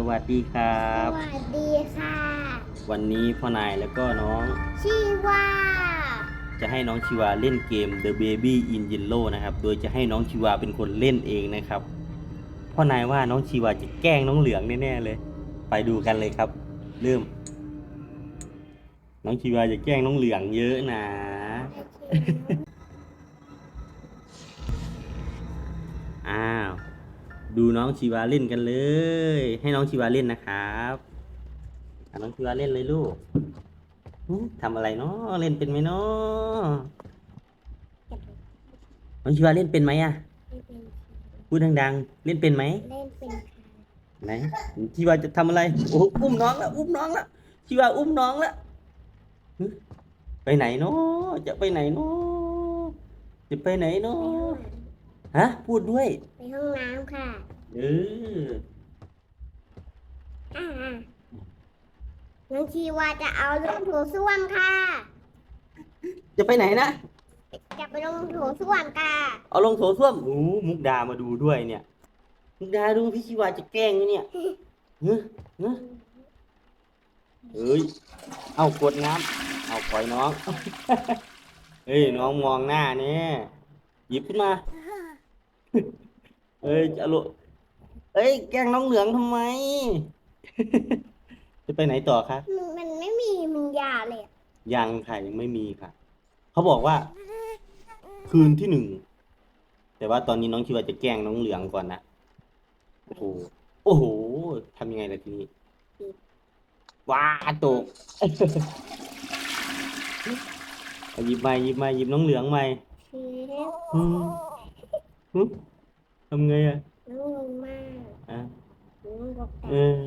สวัสดีครัสบ วัสดีค่ะ วันนี้พ่อนายแล้วก็น้องชื่อว่า จะให้น้องชิวาเล่นเกม The Baby in Yellow นะครับ โดยจะให้น้องชิวาเป็นคนเล่นเองนะครับ พ่อนายว่าน้องชิวาจะแกล้งน้องเหลืองแน่ๆเลย ไปดูกันเลยครับ เริ่ม น้องชิวาจะแกล้งน้องเหลืองเยอะนะอ้ ดูน้องชีวาเล่นกันเลย ให้น้องชีวาเล่นนะครับอะน้องชีวาเล่นเลยลูกหึทำอะไรเนาะเล่นเป็นไหมเนาะน้องชีวาเล่นเป็นไหมอะพูดดังๆ เล่นเป็นไหมเล่นเป็นค่ะไหนชีวาจะทำอะไรโอ้โหอุ้มน้องแล้วอุ้มน้องแล้วชีวาอุ้มน้องแล้วหึไปไหนเนาะจะไปไหนเนาะจะไปไหนเนาะ ฮะ พูดด้วยไปห้องน้ำค่ะเออ อ่าน้องชีวาจะเอาลงโถส้วมค่ะ จะไปไหนนะ จะไปลงโถส้วมค่ะ เอาลงโถส้วมโอ้มุกดามาดูด้วยเนี่ย มุกดาดูพี่ชิวาจะแกล้งไหมเนี่ยเฮ้ยเฮ้ยเฮ้ย เอากดน้ำเอาปล่อยน้อง เฮ้ยน้องมองหน้าเนี่ยหยิบขึ้นมา เอ้ยจะลุเอ้ย แกล้งน้องเหลืองทำไม จะไปไหนต่อคะมันมันไม่มีมันยาเลยอะยังค่ะยังไม่มีค่ะ เขาบอกว่า คืนที่หนึ่ง แต่ว่าตอนนี้น้องคิดว่าจะแกล้งน้องเหลืองก่อนนะโอ้โหโอ้โหทำยังไงล่ะทีนี้ว้าตกเอาหยิบมาหยิบมาหยิบน้องเหลืองมาเชฟอืมหึ ทำไงอะน้องลงมากอะน้องบอกเออ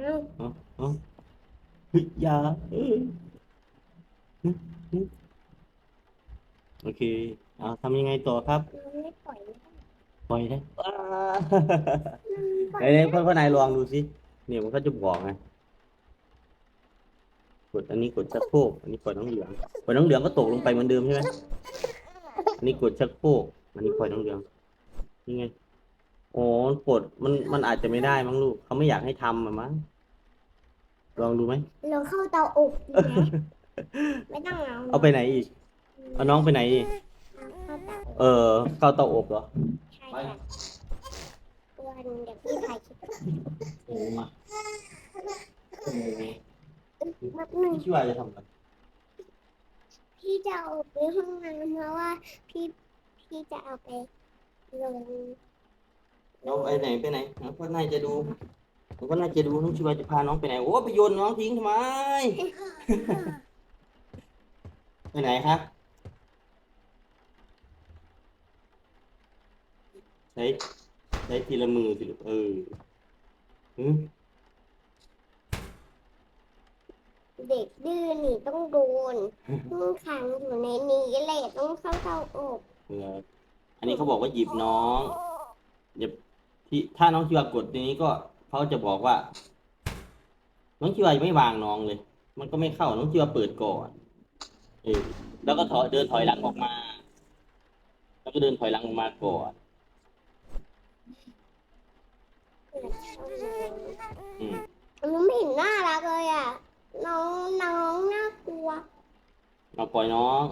น้องเอาเอาเฮ้ยอยาเออหึหึโอเคเอาทำยังไงต่อครับน้องไม่ปล่อยนะปล่อยได้ว้าปล่ไหอยนๆพ่อพ่อนายลองดูสิเนี่ยมันก็จะบอกไงกดอันนี้กดชักโครกอันนี้ปล่อยน้องเหลืองปล่อยน้องเหลืองก็ตกลงไปเหมือนเดิมใช่ไหม อันนี้กดชักโครกอันนี้ปล่อยน้องเหลืองนี่ไงโอ้กดมันมันอาจจะไม่ได้มั้งลูกเขาไม่อยากให้ทำอะมั้งลองดูไหม เราเข้าเตาอบดีไหมไม่ต้องเอาเอาไปไหนอีก เอาน้องไปไหนอีก เข้าเตาอบเออ เข้าเตาอบเหรอ ใช่ค่ะตัวหนึงเดี๋ยวพี่ถ่ายคลิปโอ้มาโอ้แป๊บหนึง พี่ช่วยจะทำอะไร พี่จะเอาไปห้องน้ำเพราะว่าพี่พี่จะเอาไปลงน้องไปไหนไปไหนน้องพ่อนายจะดูน้องพ่อนายจะดูน้องชิวาจะพาน้องไปไหนโอ้ไปโยนน้องทิ้งทำไม ไปไหนครับใช้ใช้ทีละมือสิลูกเออหืม เด็กดื้อนี่ต้องโดนต้องขังอยู่ในนี้แหละต้องเข้าเตาอบเอออันนี้เขาบอกว่าหยิบน้องอย่าที่ถ้าน้องชิวากดในนี้ก็เขาจะบอกว่า น้องชิวายังไม่วางน้องเลย มันก็ไม่เข้าน้องชิวาเปิดก่อนเออแล้วก็ถอยเดินถอยหลังออกมา แล้วก็เดินถอยหลังออกมาก่อน อืมมันไม่เห็นน่ารักเลยอะ น้องน้องน่ากลัวเราปล่อยน้อง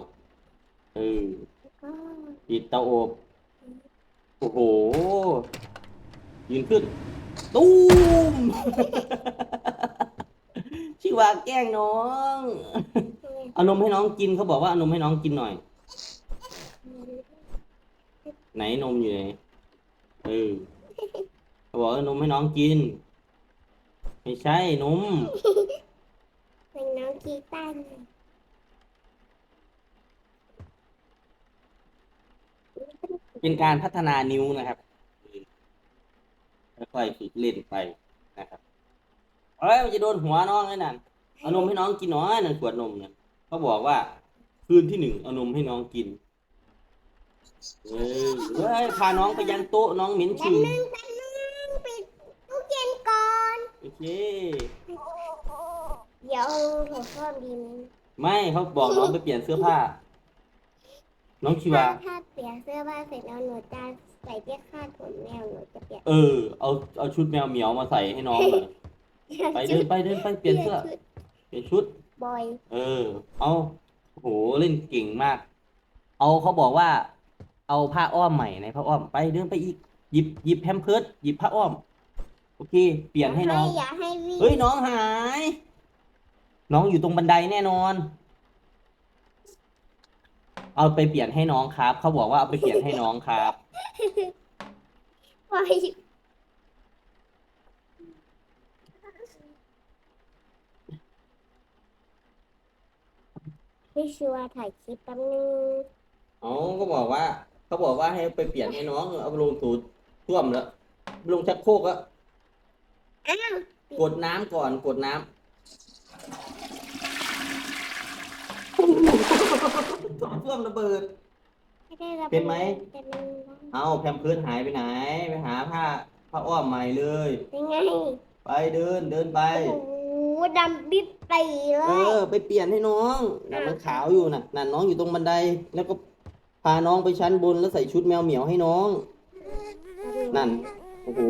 เออก็ปิดเตาอบโอ้โหยืนขึ้นตูมชิวาแกล้งน้องเอานมให้น้องกินเขาบอกว่าเอานมให้น้องกินหน่อย ไหนนมอยู่ไหนเออเขาบอกว่านมให้น้องกิน ไม่ใช่นม เป็นน้องกีตันเป็นการพัฒนานิ้วนะครับค่อยๆฝึกเล่นไปนะครับเอ้ยมันจะโดนหัวน้องไอ้นั่นเอานมให้น้องกินหน่อยนั่นขวดนมเนี่ยเขาบอกว่า คืนที่หนึ่งเอานมให้น้องกินเออเฮ้ยพาน้องไปยังโต๊ะน้องเหม็นแป๊บชื่อนึงแป๊บนึงปิดตู้เย็นก่อน โอเคเดี๋ยว หัวข้อมดีไหมไม่เขาบอกน้องไปเปลี่ยนเสื้อผ้า น้องชิวา ถ้าถ้าเปลี่ยนเสื้อผ้าเสร็จแล้วหนูจะใส่เสื้อคาดผมแมวหนูจะเปลี่ยนเออ เอาเอาชุดแมวเหมียวมาใส่ให้น้องเลยไปเดินไปเดินไปเปลี่ยนเสื้อชุดเปลี่ยนชุด บอย เออ เอาโหเล่นเก่งมาก เอาเขาบอกว่า เอาผ้าอ้อมใหม่ในผ้าอ้อมไปเดินไปอีกหยิบหยิบแพมเพิร์ดหยิบผ้าอ้อม โอเค เปลี่ยนให้น้อง อย่าให้วิ่ง เฮ้ยน้องหาย น้องอยู่ตรงบันไดแน่นอน เอาไปเปลี่ยนให้น้องครับ เขาบอกว่าเอาไปเปลี่ยนให้น้องครับบอยพี่ชัวร์ถ่ายคลิปแป๊บนึงอ๋อก็บอกว่า เขาบอกว่าให้ไปเปลี่ยนให้น้อง เอาไปลงตูดท่วมแล้วลงชักโครกแล้วอ้าวกดน้ำก่อนกดน้ำ ท่วมระเบิด ไม่ได้รับเป็นไหมเป็นไหมเอาแพมเพิร์ดหายไปไหน ไปหาผ้าผ้าอ้อมใหม่เลยเป็นไง ไปเดินเดินไป โอ้โหดำบิ๊บปีเลเอยอ ไปเปลี่ยนให้น้องน่ะมันขาวอยู่น่ะนั่นน้องอยู่ตรงบันได แล้วก็พาน้องไปชั้นบนแล้วใส่ชุดแมวเหมียวให้น้อง นั่น โอ้โห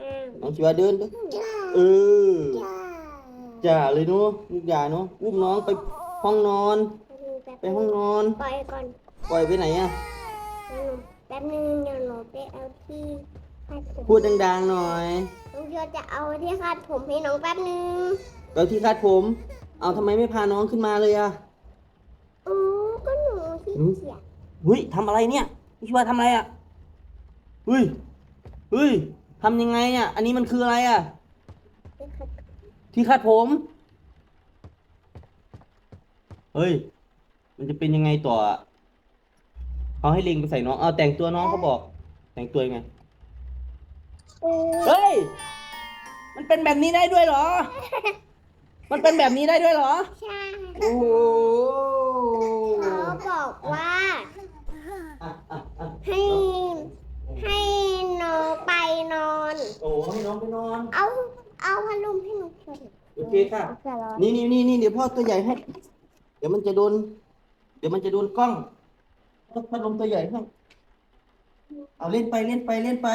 อ้าวน้องชิวาเดินเดินจ้าเออ จ้าจ่าเลยเนาะลูกอย่าเนาะ อุ้มน้องไปห้องนอน ไปห้องนอน ปล่อยก่อนปล่อยไปไหนอะแป๊บนึงเดี๋ยวหนูไปเอาที่คาดผมพูดดังๆหน่อย น้องโยจะเอาที่คาดผมให้น้องแป๊บนึงแล้วที่คาดผม เอาทำไมไม่พาน้องขึ้นมาเลยอะโอ้ก็หนูขี้เกียจเฮ้ยทำอะไรเนี่ยพี่ชิวาทำอะไรอะเฮ้ยเฮ้ยทำยังไงอะอันนี้มันคืออะไรอะไปคาดที่คาดผม เฮ้ย มันจะเป็นยังไงต่ออะเขาให้ลิงไปใส่น้องเอาแต่งตัวน้องเขาบอก แต่งตัวยังไงเออเฮ้ย มันเป็นแบบนี้ได้ด้วยเหรอ มันเป็นแบบนี้ได้ด้วยเหรอ ใช่โอ้โหเขาบอกว่าอะอะอะให้ให้น้องไปนอน โอ้โหให้น้องไปนอน เอาเอาพัดลมให้หนูช่วยโอเคค่ะ เผื่อร้อน นี่นี่นี่นี่เดี๋ยวพ่อตัวใหญ่ให้ เดี๋ยวมันจะโดนเดี๋ยวมันจะโดนกล้องพัดลมตัวใหญ่ให้เอาเล่นไปเล่นไปเล่นไป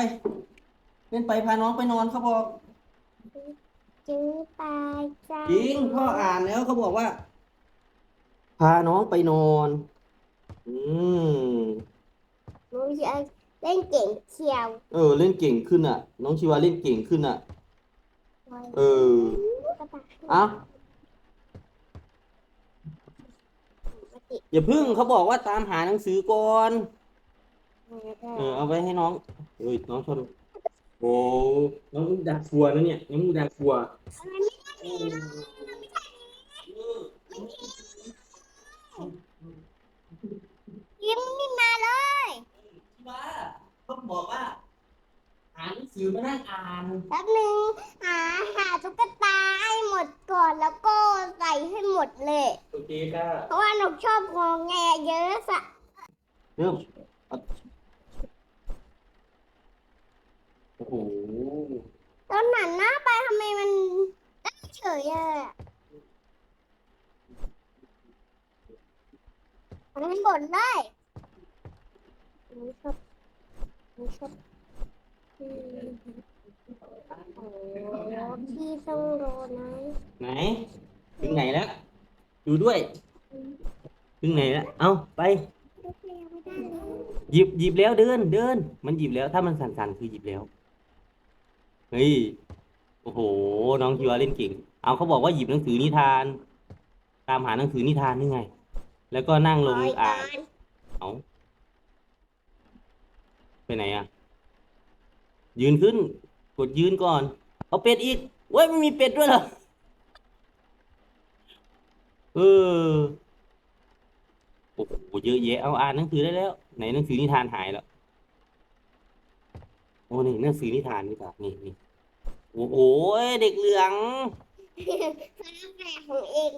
เล่นไปพาน้องไปนอนเขาบอกจื้อไปจ้าจริงพ่ออ่านแล้วเขาบอกว่า พาน้องไปนอน อืมหนูจะเล่นเก่งเชียว เออ เล่นเก่งขึ้นอะ น้องชีวาเล่นเก่งขึ้นอะ เออกระต่าย เอ้าปกติอย่าพึ่งเขาบอกว่าตามหาหนังสือก่อนแล้วก็เออเอาไว้ให้น้องเอ้ยน้องชนโอ้น้องดักฟัวนะเนี่ยน้องดักฟัวยิ้มนี่มาเลยว่าเขาบอกว่าหาหนังสือมานั่งอ่านแป๊บนึงหาหาตุ๊กตาให้หมดก่อนแล้วก็ใส่ให้หมดเลย โอเคค่ะ เพราะว่าหนูชอบงอแงเยอะสะ เริ่มเอาโอ้โหตอนหันหน้าไปทำไมมันได้เฉยอะมันหมดเลยหนูชอบหนูชอบอืมโอ้พี่ต้องรอนะไหนถึงไหนแล้ว ดูด้วย ถึงไหนแล้ว เอาไป ลูกยังไม่ได้เลย หยิบหยิบแล้วเดินเดิน มันหยิบแล้วถ้ามันสั่นๆคือหยิบแล้ว เฮ้ย โอ้โห น้องคิวาเล่นเก่ง เอาเขาบอกว่าหยิบหนังสือนิทาน ตามหาหนังสือนิทานนี่ไง แล้วก็นั่งลงคอยอ่าก่นเอาไปไหนอะ ยืนขึ้น กดยืนก่อน เอาเป็ดอีกเว้ยไม่มีเป็ดด้วยเหรอ เออ โอ้โหเยอะแยะเอาอ่านหนังสือได้แล้ว ไหนหนังสือนิทานหายแล้วโอ้นี่หนังสือนิทานนี่ป่ะนี่นี่โอ้โหเด็กเหลืองฟ้าแฝดของเอง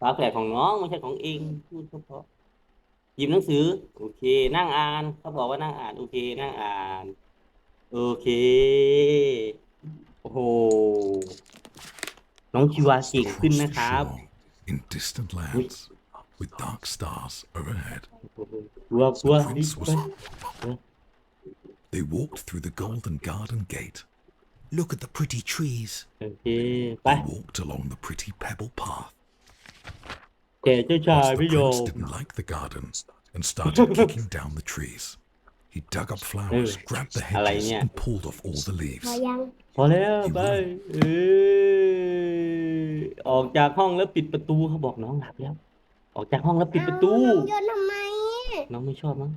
ฝาแฝดของน้องไม่ใช่ของเองพูดเพราะๆหยิบหนังสือ โอเค นั่งอ่านเขาบอกว่านั่งอ่านโอเค นั่งอ่าน โอเคโอ้โหน้องชิวาเก่งขึ้นนะครับ In distant lands, with dark stars overhead. กลัวกลัว The รีบ prince ไป was. They walked through the golden garden gate. Look at the pretty trees. โอเค ไป They walked along the pretty pebble path. แต่เจ้าชาย The ไม่ยอ prince ม didn't like the garden and started kicking down the trees. He dug up flowers, grabbed the Alay hedges, niya. and pulled off all the พอ leaves. ยัง พอแล้วไปเออออกจากห้องแล้วปิดประตูเขาบอกน้องหลับแล้ว ออกจากห้องแล้วปิดประตู เอาน้องโยนทำไมอะน้องไม่ชอบมั้ง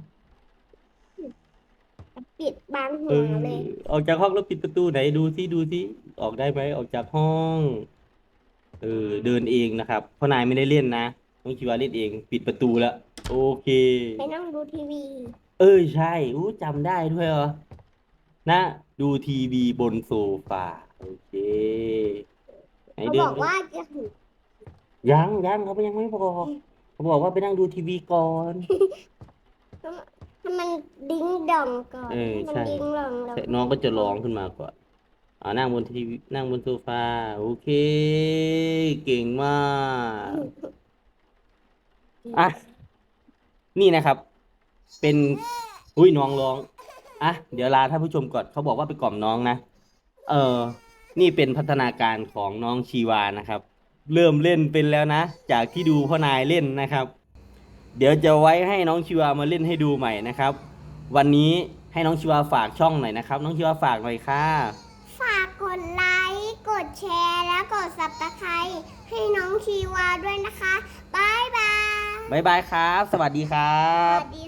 ปิดบางหัเอวอเลย ออกจากห้องแล้วปิดประตูไหนดูซิดูซิออกได้ไหมออกจากห้องเออเดินเองนะครับเพราะนายไม่ได้เล่นนะน้องชิวาเล่นเอง ปิดประตูแล้วโอเค ไปนั่งดูทีวี เออใช่อู้จำได้ด้วยเหรอนะดูทีวีบนโซฟาโอเคไหนเขาเดิบนอกไปว่าจะถึง ยังยังเขายังไม่บอกเขาบอกว่าไปนั่งดูทีวีก่อน ให้มันดิ้งดองก่อนเออให้มันใช่ ดิ้งดองแล้วแต่น้องก็จะร้องขึ้นมาก่อนอ่านั่งบนทีวีนั่งบนโซฟาโอเค เก่งมากอะนี่นะครับ เป็นอุ้ยน้องร้องอะเดี๋ยวลาท่านผู้ชมก่อนเขาบอกว่าไปกล่อมน้องนะเออ นี่เป็นพัฒนาการของน้องชีวานะครับ เริ่มเล่นเป็นแล้วนะ จากที่ดูพ่อนายเล่นนะครับ เดี๋ยวจะไว้ให้น้องชีวามาเล่นให้ดูใหม่นะครับ วันนี้ให้น้องชีวาฝากช่องหน่อยนะครับ น้องชีวาฝากหน่อยค่ะ ฝากกดไลค์กดแชร์ และกด subscribe ให้น้องชีวาด้วยนะคะ บ๊ายบาย บ๊ายบายครับ สวัสดีครัสบ วัสดี